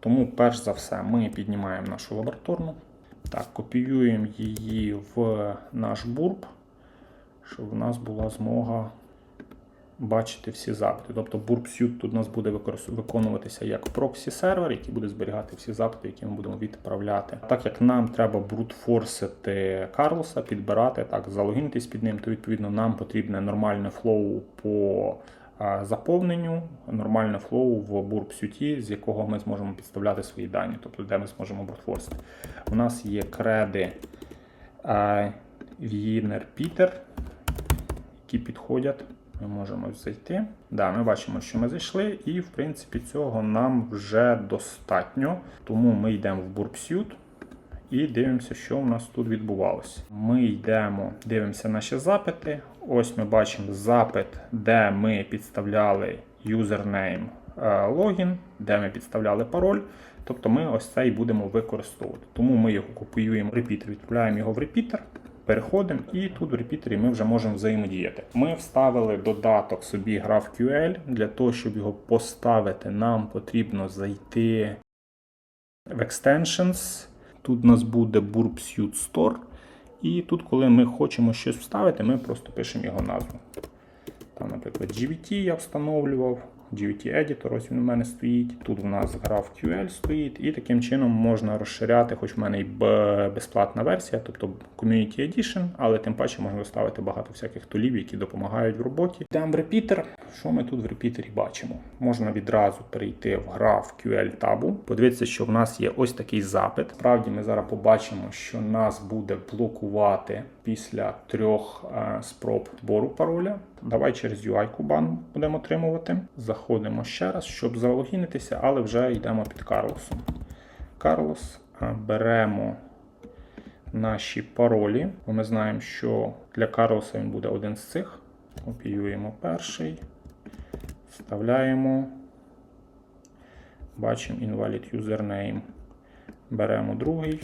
Тому, перш за все, ми піднімаємо нашу лабораторну. Так, копіюємо її в наш бурб, щоб у нас була змога бачити всі запити. Тобто Burp Suite тут у нас буде виконуватися як проксі сервер, який буде зберігати всі запити, які ми будемо відправляти. Так як нам треба брутфорсити Карлоса, підбирати, так, залогінитись під ним, то відповідно нам потрібне нормальне флоу по заповненню, нормальне флоу в Burp Suite, з якого ми зможемо підставляти свої дані, тобто де ми зможемо брутфорсити. У нас є креди Wiener Peter, які підходять. Ми можемо зайти. Да, ми бачимо, що ми зайшли, і в принципі цього нам вже достатньо. Тому ми йдемо в BurpSuite і дивимося, що у нас тут відбувалося. Ми йдемо, дивимося наші запити. Ось ми бачимо запит, де ми підставляли юзернейм е, логін, де ми підставляли пароль. Тобто ми ось це і будемо використовувати. Тому ми його копіюємо в репітер, відправляємо його в репітер. Переходимо, і тут в репітері ми вже можемо взаємодіяти. Ми вставили додаток собі GraphQL. Для того, щоб його поставити, нам потрібно зайти в Extensions. Тут у нас буде Burp Suite Store. І тут, коли ми хочемо щось вставити, ми просто пишемо його назву. Там, наприклад, GVT я встановлював. GVT Editor, ось він у мене стоїть. Тут в нас GraphQL стоїть, і таким чином можна розширяти, хоч в мене і безплатна версія, тобто Community Edition, але тим паче можна вставити багато всяких тулів, які допомагають в роботі. Йдемо в репітер. Що ми тут в репітері бачимо? Можна відразу перейти в GraphQL табу, подивитися, що в нас є ось такий запит. Справді ми зараз побачимо, що нас буде блокувати після трьох е, спроб збору пароля. Давай через UI бан будемо отримувати. Заходимо ще раз, щоб залогінитися, але вже йдемо під Карлосом. Карлос, е, беремо наші паролі, бо ми знаємо, що для Карлоса він буде один з цих. Копіюємо перший, вставляємо, бачимо invalid username. Беремо другий,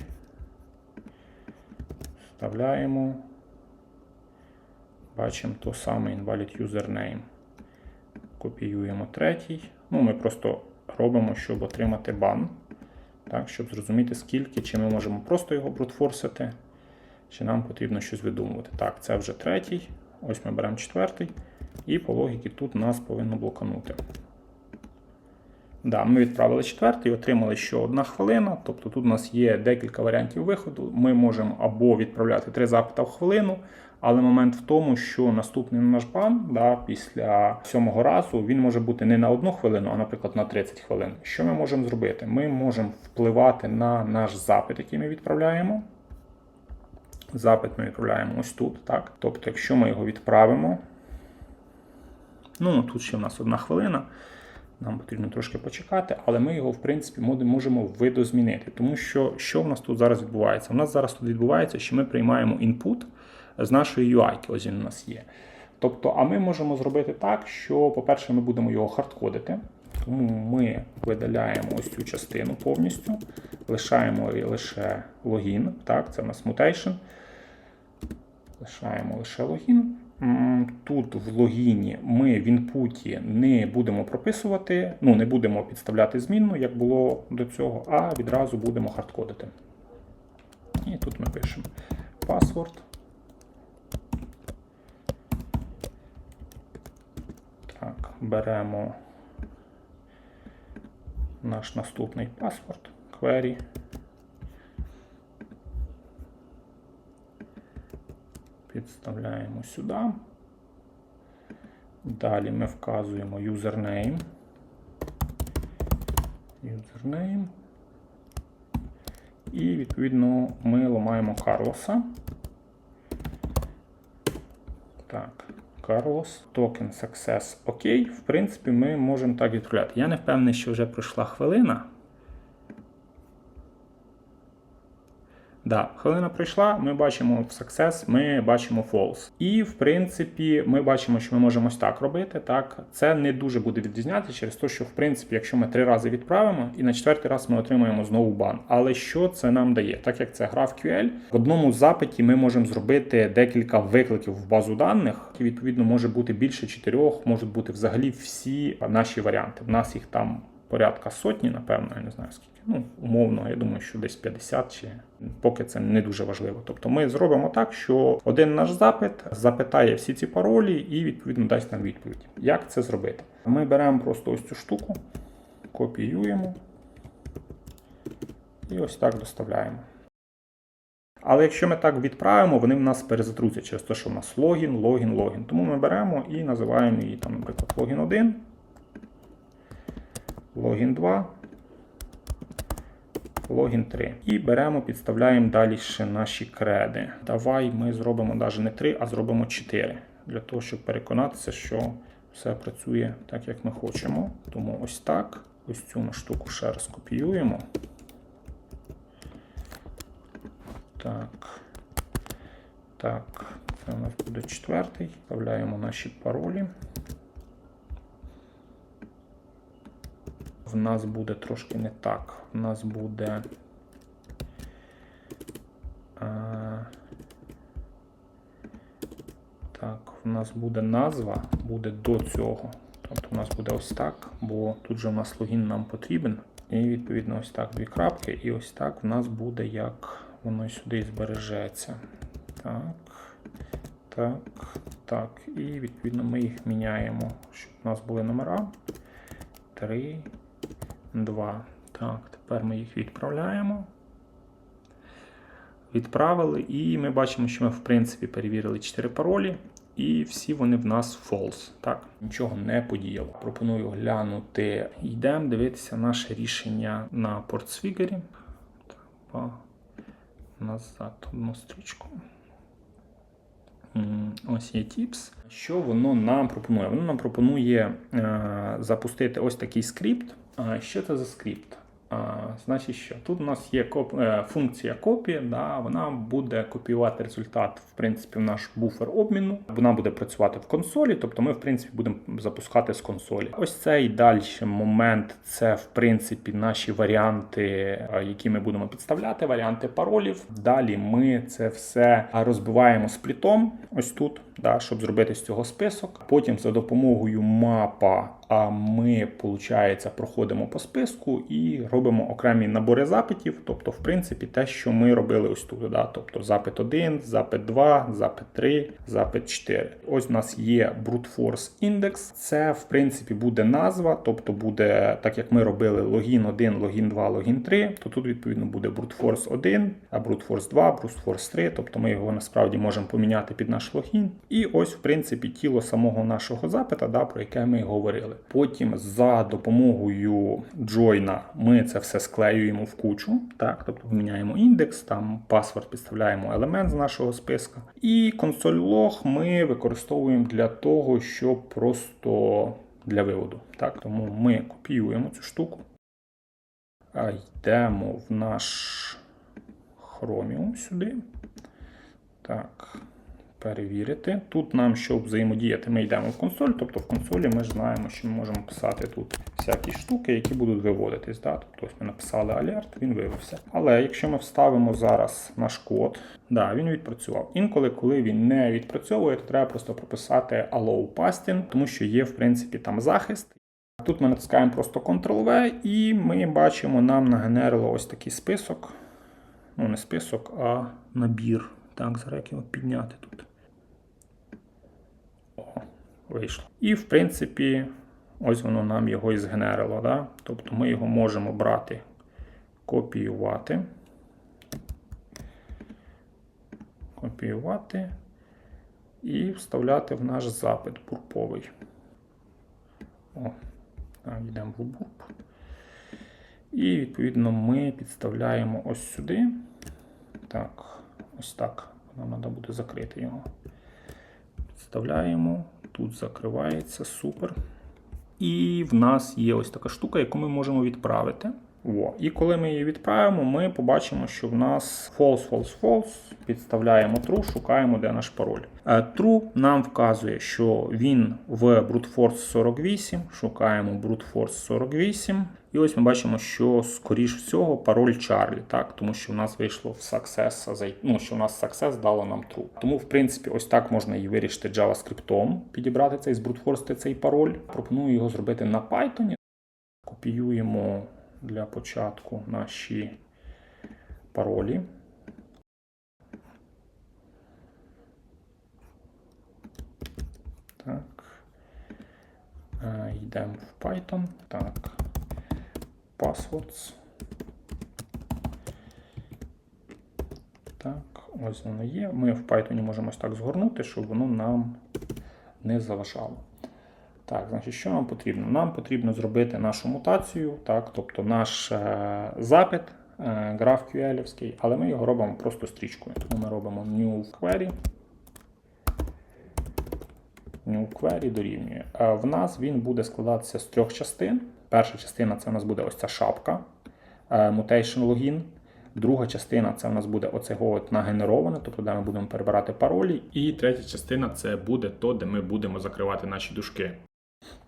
вставляємо. Бачимо то саме invalid username. Копіюємо третій. Ну, ми просто робимо, щоб отримати бан. Так, щоб зрозуміти, скільки, чи ми можемо просто його брутфорсити, чи нам потрібно щось видумувати. Так, це вже третій. Ось ми беремо четвертий. І по логіки тут нас повинно блоканути. Да, ми відправили четвертий, отримали ще одна хвилина. Тобто тут у нас є декілька варіантів виходу. Ми можемо або відправляти три запита в хвилину, але момент в тому, що наступний наш бан да, після сьомого разу він може бути не на одну хвилину, а, наприклад, на 30 хвилин. Що ми можемо зробити? Ми можемо впливати на наш запит, який ми відправляємо. Запит ми відправляємо ось тут. Так? Тобто, якщо ми його відправимо, ну тут ще в нас одна хвилина. Нам потрібно трошки почекати, але ми його, в принципі, можемо видозмінити. Тому що що в нас тут зараз відбувається? У нас зараз тут відбувається, що ми приймаємо інпут з нашої UI, ось він у нас є. Тобто, а ми можемо зробити так, що, по-перше, ми будемо його хардкодити. Тому ми видаляємо ось цю частину повністю, лишаємо лише логін. Так, це у нас mutation. Лишаємо лише логін. Тут в логіні ми в інпуті не будемо прописувати, ну не будемо підставляти змінну, як було до цього, а відразу будемо хардкодити. І тут ми пишемо password. Так, беремо наш наступний паспорт, query. Підставляємо сюди. Далі ми вказуємо username. Username. І відповідно ми ламаємо Карлоса. Так, Карлос. Токен Success. Окей. В принципі, ми можемо так відправляти. Я не впевнений, що вже пройшла хвилина. Да, хвилина пройшла, ми бачимо в success, ми бачимо false. І в принципі, ми бачимо, що ми можемо ось так робити. Так, це не дуже буде відрізнятися через те, що в принципі, якщо ми три рази відправимо, і на четвертий раз ми отримаємо знову бан. Але що це нам дає? Так як це GraphQL, в одному запиті ми можемо зробити декілька викликів в базу даних, і відповідно може бути більше чотирьох, можуть бути взагалі всі наші варіанти. В нас їх там порядка сотні, напевно, я не знаю скільки. Ну, умовно, я думаю, що десь 50 чи поки це не дуже важливо. Тобто ми зробимо так, що один наш запит запитає всі ці паролі і відповідно дасть нам відповідь. Як це зробити? Ми беремо просто ось цю штуку, копіюємо і ось так доставляємо. Але якщо ми так відправимо, вони в нас перезатрусять через те, що в нас логін, логін, логін. Тому ми беремо і називаємо її, там, наприклад, логін 1, логін 2, логін 3. І беремо, підставляємо далі ще наші креди. Давай ми зробимо навіть не 3, а зробимо 4. Для того, щоб переконатися, що все працює так, як ми хочемо. Тому ось так. Ось цю штуку ще раз копіюємо. Так. Так, це у нас буде четвертий. Вставляємо наші паролі. В нас буде трошки не так. В нас буде. А, так, в нас буде назва, буде до цього. Тобто у нас буде ось так, бо тут же у нас логін нам потрібен. І відповідно ось так дві крапки, і ось так в нас буде як воно сюди збережеться. Так, так, так. І відповідно ми їх міняємо, щоб у нас були номера. 3, 2. Так, тепер ми їх відправляємо. Відправили, і ми бачимо, що ми, в принципі, перевірили 4 паролі, і всі вони в нас false. Так, нічого не подіяло. Пропоную глянути. Йдемо дивитися наше рішення на портсфігері. Так, назад одну стрічку. Ось є Tips. Що воно нам пропонує? Воно нам пропонує е, запустити ось такий скрипт. Що це за скрипт? Значить, що тут у нас є коп, е, функція копії, да, вона буде копіювати результат в принципі в наш буфер обміну. Вона буде працювати в консолі, тобто ми в принципі будемо запускати з консолі. Ось цей далі момент це в принципі наші варіанти, які ми будемо підставляти, варіанти паролів. Далі ми це все розбиваємо сплітом, ось тут, да, щоб зробити з цього список. Потім за допомогою мапа. А ми, виходить, проходимо по списку і робимо окремі набори запитів. Тобто, в принципі, те, що ми робили ось тут. Да? Тобто запит 1, запит 2, запит 3, запит 4. Ось у нас є Brute Force індекс. Це, в принципі, буде назва, тобто буде, так як ми робили логін 1, логін 2, логін 3, то тут, відповідно, буде Brute Force 1, а Brute Force 2, Brute Force 3. Тобто ми його насправді можемо поміняти під наш логін. І ось, в принципі, тіло самого нашого запита, да, про яке ми говорили. Потім за допомогою джойна ми це все склеюємо в кучу. Так, тобто міняємо індекс, там паспорт підставляємо елемент з нашого списка. І консоль лог ми використовуємо для того, щоб просто для виводу. Так, тому ми копіюємо цю штуку. Йдемо в наш Chromium сюди. Так перевірити. Тут нам, щоб взаємодіяти, ми йдемо в консоль, тобто в консолі ми ж знаємо, що ми можемо писати тут всякі штуки, які будуть виводитись. Да? Тобто ми написали алерт, він вивився. Але якщо ми вставимо зараз наш код, да, він відпрацював. Інколи, коли він не відпрацьовує, то треба просто прописати allow pasting, тому що є, в принципі, там захист. Тут ми натискаємо просто Ctrl-V, і ми бачимо, нам нагенерило ось такий список. Ну, не список, а набір. Так, зараз як його підняти тут. Вийшло. І, в принципі, ось воно нам його і згенерило. Да? Тобто ми його можемо брати, копіювати. Копіювати і вставляти в наш запит бурповий. О, так, йдемо в бурп. І, відповідно, ми підставляємо ось сюди. Так, ось так. Нам треба буде закрити його. Підставляємо, тут закривається, супер. І в нас є ось така штука, яку ми можемо відправити. О. І коли ми її відправимо, ми побачимо, що в нас false, false, false. Підставляємо true, шукаємо, де наш пароль. Е, True нам вказує, що він в brute force 48. Шукаємо brute force 48. І ось ми бачимо, що скоріш всього пароль Чарлі, так, тому що в нас вийшло в success, ну, що в нас success дало нам true. Тому, в принципі, ось так можна і вирішити JavaScript, підібрати цей з brute force цей пароль. Пропоную його зробити на Python. Копіюємо для початку наші паролі. Так. Е, Йдемо в Python. Так. Passwords. Так, ось воно є. Ми в Python можемо ось так згорнути, щоб воно нам не заважало. Так, значить, що нам потрібно? Нам потрібно зробити нашу мутацію, так, тобто наш е, запит е, GraphQL, але ми його робимо просто стрічкою. Тому ми робимо new query. New query дорівнює. Е, В нас він буде складатися з трьох частин. Перша частина це у нас буде ось ця шапка е, mutation login. Друга частина це у нас буде оцього от нагенероване, тобто де ми будемо перебирати паролі. І третя частина це буде то, де ми будемо закривати наші дужки.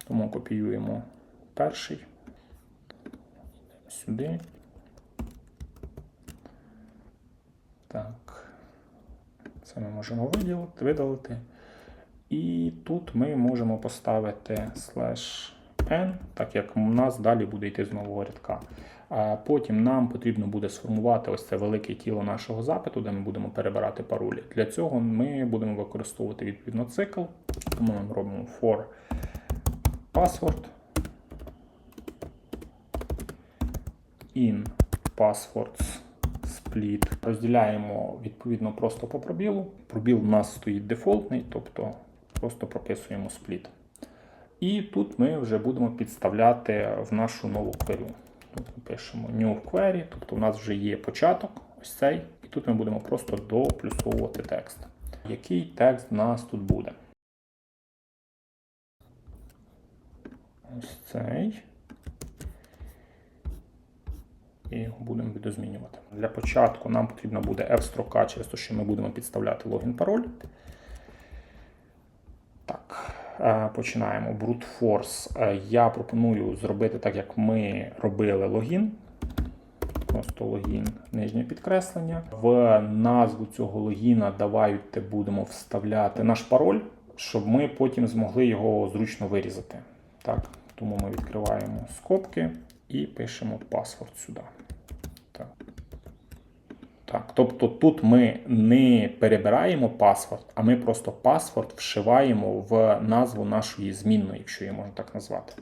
Тому копіюємо перший. Сюди. Так. Це ми можемо виділити, видалити. І тут ми можемо поставити slash n, так як у нас далі буде йти з нового рядка. А потім нам потрібно буде сформувати ось це велике тіло нашого запиту, де ми будемо перебирати паролі. Для цього ми будемо використовувати відповідно цикл. Тому ми робимо for password in passwords split. Розділяємо відповідно просто по пробілу. Пробіл у нас стоїть дефолтний, тобто просто прописуємо split. І тут ми вже будемо підставляти в нашу нову query. Тут ми пишемо new query, тобто у нас вже є початок, ось цей, і тут ми будемо просто доплюсовувати текст. Який текст в нас тут буде? Ось цей. І будемо відозмінювати. Для початку нам потрібна буде f-строка, через те, що ми будемо підставляти логін пароль. Так, е, починаємо. Brute Force. Е, Я пропоную зробити так, як ми робили логін. Просто логін, нижнє підкреслення. В назву цього логіна давайте будемо вставляти наш пароль, щоб ми потім змогли його зручно вирізати. Так, тому ми відкриваємо скобки і пишемо паспорт сюди. Так. Так, тобто тут ми не перебираємо паспорт, а ми просто паспорт вшиваємо в назву нашої змінної, якщо її можна так назвати.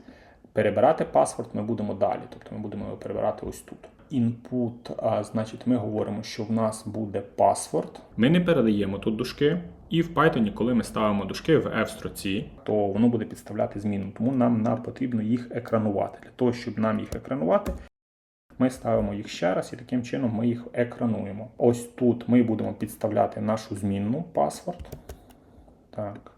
Перебирати паспорт ми будемо далі, тобто ми будемо його перебирати ось тут. Input, а, значить, ми говоримо, що в нас буде паспорт. Ми не передаємо тут дужки. І в Python, коли ми ставимо дужки в f-строці, то воно буде підставляти зміну. Тому нам, нам потрібно їх екранувати. Для того, щоб нам їх екранувати, ми ставимо їх ще раз і таким чином ми їх екрануємо. Ось тут ми будемо підставляти нашу змінну паспорт. Так.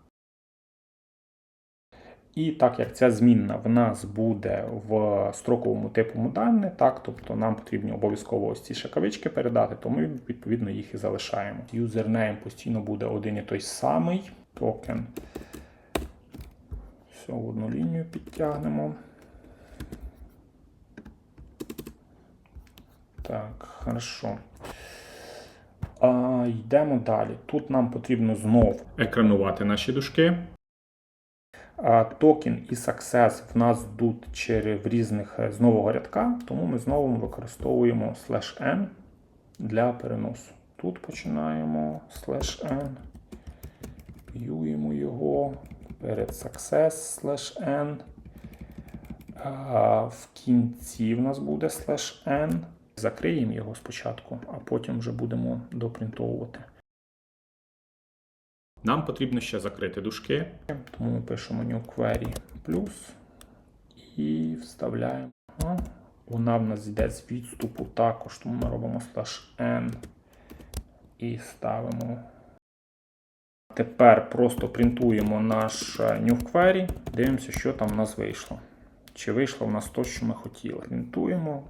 І так як ця змінна в нас буде в строковому типу дані, так, тобто нам потрібно обов'язково ось ці шакавички передати, то ми відповідно їх і залишаємо. Юзернейм постійно буде один і той самий. Токен. Все, в одну лінію підтягнемо. Так, хорошо. А, Йдемо далі. Тут нам потрібно знов екранувати наші дужки. Токен і success в нас йдуть через в різних е, з нового рядка, тому ми знову використовуємо slash n для переносу. Тут починаємо slash n, п'юємо його перед success slash n. В кінці в нас буде slash n. Закриємо його спочатку, а потім вже будемо допринтовувати. Нам потрібно ще закрити дужки, тому ми пишемо new query плюс і вставляємо. Вона в нас йде з відступу також, тому ми робимо slash n і ставимо. Тепер просто принтуємо наш е, new query, дивимося, що там в нас вийшло. Чи вийшло в нас то, що ми хотіли. Принтуємо.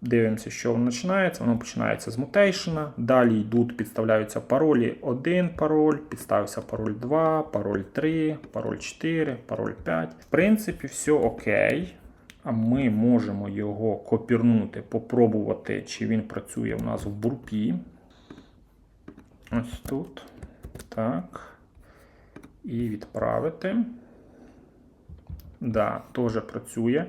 Дивимося, що воно починається. Воно починається з мутейшена. Далі йдуть, підставляються паролі 1 пароль, підставився пароль 2, пароль 3, пароль 4, пароль 5. В принципі, все окей. А ми можемо його копірнути, попробувати, чи він працює у нас в бурпі. Ось тут. Так. І відправити. Да, теж працює.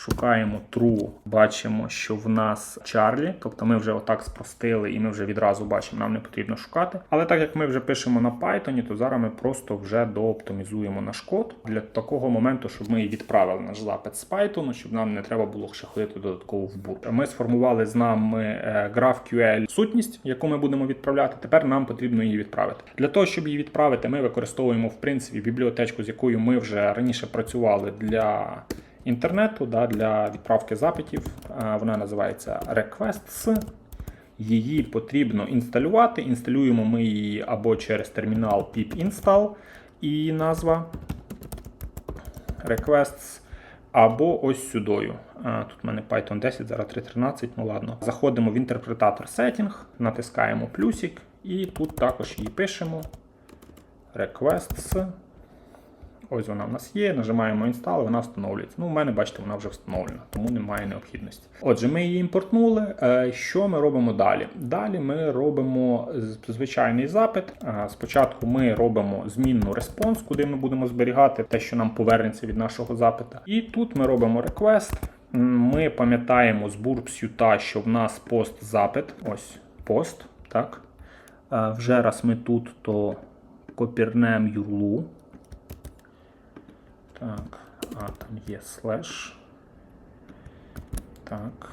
Шукаємо true, бачимо, що в нас Чарлі, тобто ми вже отак спростили і ми вже відразу бачимо, нам не потрібно шукати. Але так як ми вже пишемо на Python, то зараз ми просто вже дооптимізуємо наш код для такого моменту, щоб ми відправили наш запит з Python, щоб нам не треба було ще ходити додатково в бурт. Ми сформували з нами е, GraphQL сутність, яку ми будемо відправляти. Тепер нам потрібно її відправити. Для того, щоб її відправити, ми використовуємо в принципі бібліотечку, з якою ми вже раніше працювали для інтернету да, для відправки запитів. Вона називається Requests. Її потрібно інсталювати. Інсталюємо ми її або через термінал pip install і назва Requests, або ось сюдою. Тут в мене Python 10, зараз 3.13, ну ладно. Заходимо в інтерпретатор Setting, натискаємо плюсик, і тут також її пишемо. Requests. Ось вона в нас є, нажимаємо Install, вона встановлюється. Ну, у мене, бачите, вона вже встановлена, тому немає необхідності. Отже, ми її імпортнули. Е, Що ми робимо далі? Далі ми робимо звичайний запит. Е, Спочатку ми робимо змінну респонс, куди ми будемо зберігати те, що нам повернеться від нашого запита. І тут ми робимо request. Ми пам'ятаємо з бурбсюта, що в нас пост запит. Ось пост. Так. Е, Вже раз ми тут, то копірнем юрлу. Так, а там є слеш. Так.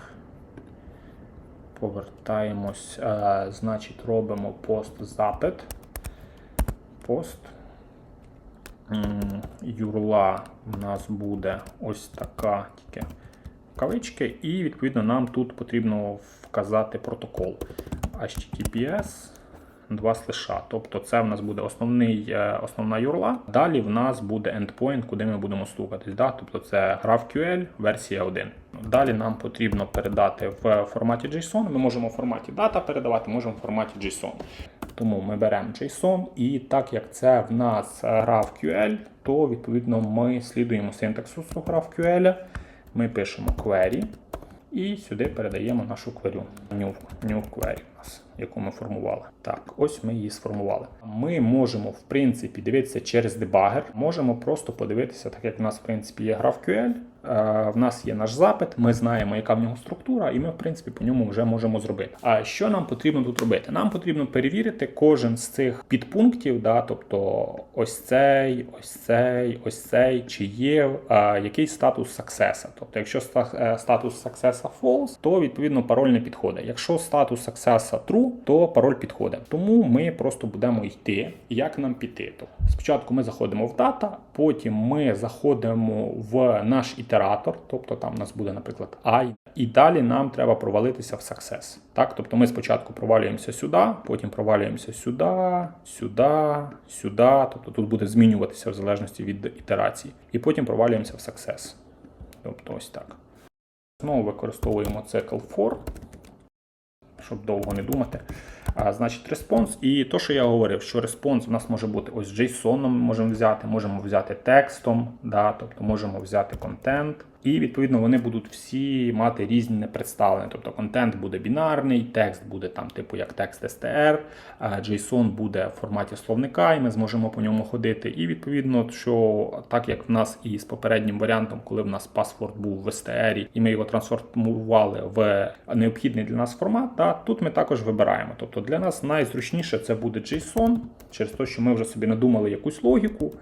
Повертаємось. Е, значить, робимо пост запит. Пост. Юрла в нас буде ось така тільки кавички, і відповідно нам тут потрібно вказати протокол HTTPS два слиша. Тобто це в нас буде основний, е, основна юрла. Далі в нас буде endpoint, куди ми будемо стукатись. Да? Тобто це GraphQL версія 1. Далі нам потрібно передати в форматі JSON. Ми можемо в форматі дата передавати, можемо в форматі JSON. Тому ми беремо JSON, і так як це в нас GraphQL, то відповідно ми слідуємо синтаксису GraphQL. Ми пишемо query і сюди передаємо нашу query. New, new query у нас, яку ми формували. Так, ось ми її сформували. Ми можемо, в принципі, дивитися через дебагер. Можемо просто подивитися, так як в нас, в принципі, є GraphQL, е, в нас є наш запит, ми знаємо, яка в нього структура, і ми, в принципі, по ньому вже можемо зробити. А що нам потрібно тут робити? Нам потрібно перевірити кожен з цих підпунктів, да, тобто ось цей, ось цей, ось цей, чи є е, якийсь статус саксеса. Тобто, якщо е, статус саксеса false, то відповідно пароль не підходить. Якщо статус саксеса true, то пароль підходить. Тому ми просто будемо йти. Як нам піти? Тобто, спочатку ми заходимо в дата, потім ми заходимо в наш ітератор, тобто там у нас буде, наприклад, I, і далі нам треба провалитися в success. Так, тобто ми спочатку провалюємося сюди, потім провалюємося сюди, сюди, сюди. Тобто тут буде змінюватися в залежності від ітерації. І потім провалюємося в success. Тобто ось так. Знову використовуємо цикл for, щоб довго не думати. А, значить, респонс. І то, що я говорив, що респонс у нас може бути ось JSON ми можемо взяти, можемо взяти текстом, да, тобто можемо взяти контент. І відповідно вони будуть всі мати різне представлення. Тобто контент буде бінарний, текст буде там, типу як текст STR, JSON буде в форматі словника, і ми зможемо по ньому ходити. І відповідно, що так як в нас і з попереднім варіантом, коли в нас паспорт був в STR, і ми його трансформували в необхідний для нас формат, да, тут ми також вибираємо. Тобто для нас найзручніше це буде JSON, через те, що ми вже собі надумали якусь логіку.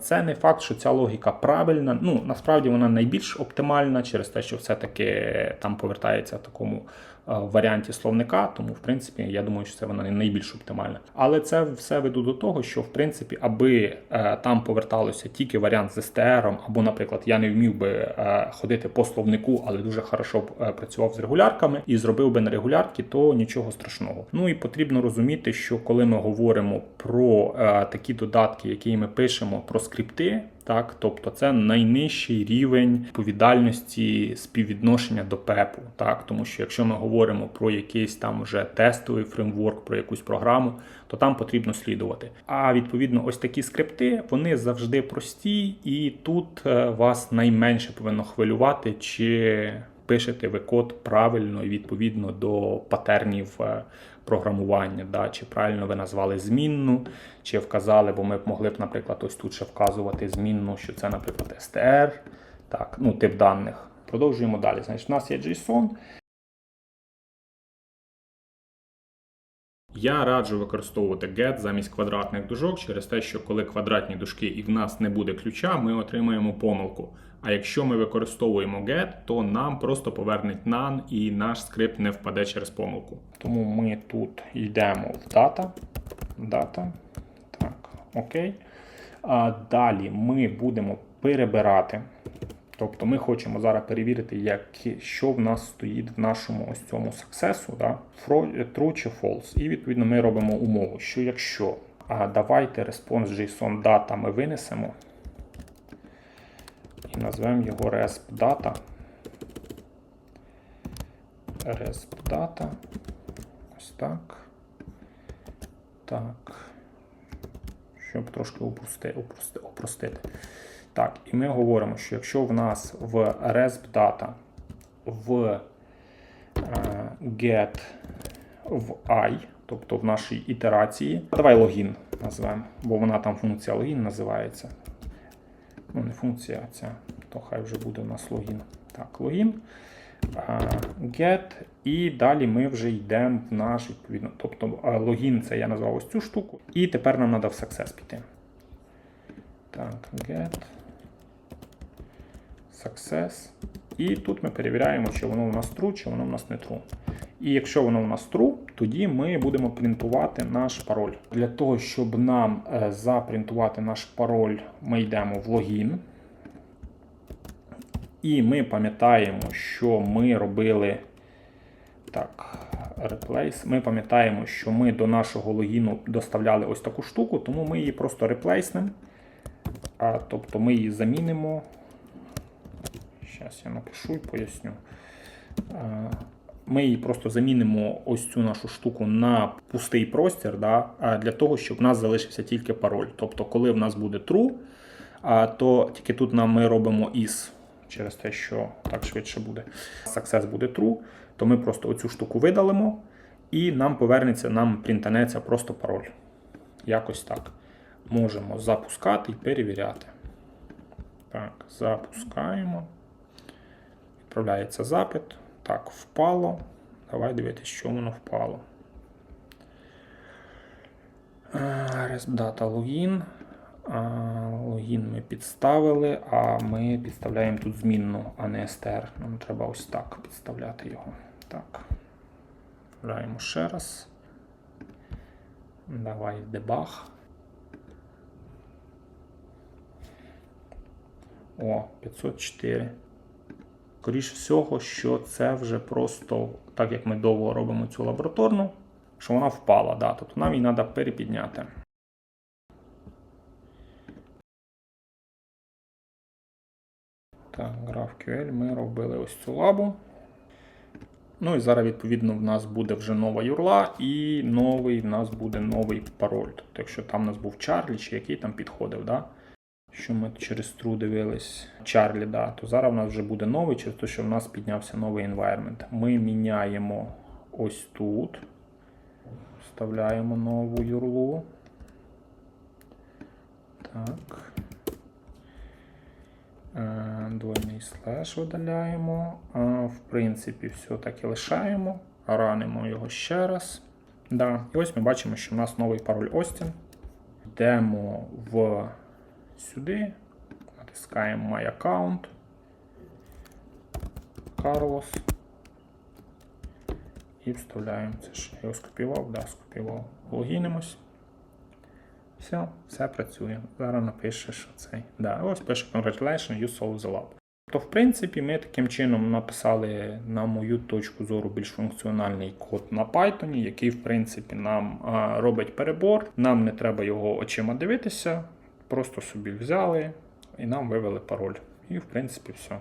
Це не факт, що ця логіка правильна. Ну насправді вона найбільш оптимальна через те, що все-таки там повертається в такому варіанті словника. Тому, в принципі, я думаю, що це вона найбільш оптимальна. Але це все веду до того, що в принципі, аби е, там поверталося тільки варіант з STR, або, наприклад, я не вмів би е, ходити по словнику, але дуже хорошо б, е, працював з регулярками і зробив би на регулярки, то нічого страшного. Ну і потрібно розуміти, що коли ми говоримо про е, такі додатки, які ми пишемо про скрипти. Так, тобто це найнижчий рівень відповідальності співвідношення до ПЕПу. Так, тому що якщо ми говоримо про якийсь там вже тестовий фреймворк, про якусь програму, то там потрібно слідувати. А відповідно, ось такі скрипти вони завжди прості, і тут е, вас найменше повинно хвилювати, чи пишете ви код правильно і відповідно до патернів е, програмування, да, чи правильно ви назвали змінну, чи вказали, бо ми б могли б, наприклад, ось тут ще вказувати змінну, що це, наприклад, str, так, ну, тип даних. Продовжуємо далі. Значить, у нас є JSON. Я раджу використовувати get замість квадратних дужок через те, що коли квадратні дужки і в нас не буде ключа, ми отримаємо помилку. А якщо ми використовуємо get, то нам просто повернеть none і наш скрипт не впаде через помилку. Тому ми тут йдемо в data. Data. Так, окей. А далі ми будемо перебирати. Тобто ми хочемо зараз перевірити, як, що в нас стоїть в нашому ось цьому success, да? true чи false. І відповідно ми робимо умову, що якщо а давайте response JSON data ми винесемо назвемо його resp data. resp data. Ось так. Так. Щоб трошки упрости, упрости, упростити. Так, і ми говоримо, що якщо в нас в resp data в е, get в i, тобто в нашій ітерації, давай логін назвемо, бо вона там функція логін називається. Ну, не функція, а ця, то хай вже буде у нас логін. Так, логін. Get, і далі ми вже йдемо в наш відповідно. Тобто логін це я назвав ось цю штуку. І тепер нам треба в success піти. Так, get success. І тут ми перевіряємо, чи воно у нас true, чи воно у нас не true. І якщо воно у нас true, тоді ми будемо принтувати наш пароль. Для того, щоб нам е, запринтувати наш пароль, ми йдемо в логін. І ми пам'ятаємо, що ми робили. Так, replace. Ми пам'ятаємо, що ми до нашого логіну доставляли ось таку штуку, тому ми її просто реплейснемо. А, тобто ми її замінимо. Зараз я напишу і поясню. Ми її просто замінимо ось цю нашу штуку на пустий простір, да, для того, щоб в нас залишився тільки пароль. Тобто, коли в нас буде true, то тільки тут нам ми робимо is через те, що так швидше буде. Success буде true, то ми просто оцю штуку видалимо, і нам повернеться, нам принтанеться просто пароль. Якось так. Можемо запускати і перевіряти. Так, запускаємо. Відправляється запит. Так, впало. Давай дивитися, що воно впало. Resdata логін. Логін ми підставили, а ми підставляємо тут змінну, а не str. Нам треба ось так підставляти його. Так. Граємо ще раз. Давай дебаг. О, 504. Скоріше всього, що це вже просто, так як ми довго робимо цю лабораторну, що вона впала. Да, тобто нам її треба перепідняти. Так, GraphQL ми робили ось цю лабу. Ну і зараз, відповідно, в нас буде вже нова юрла, і новий в нас буде новий пароль. Тобто, якщо там у нас був Чарлі, чи який там підходив, да? Що ми через true дивились Чарлі, да, то зараз в нас вже буде новий, через те, що в нас піднявся новий environment. Ми міняємо ось тут. Вставляємо нову юрлу. Так. Е, Двойний слеш видаляємо. В принципі, все так і лишаємо. Ранимо його ще раз. Да. І ось ми бачимо, що в нас новий пароль Остін. Йдемо в сюди. Натискаємо My Account. Carlos. І вставляємо це ж. Я його скопіював, да, скопіював. Логінимось. Все, все працює. Зараз напише, що цей. Да, ось пише Congratulations, you solved the lab. То, в принципі, ми таким чином написали, на мою точку зору, більш функціональний код на Python, який, в принципі, нам робить перебор. Нам не треба його очима дивитися. Просто собі взяли і нам вивели пароль. І, в принципі, все.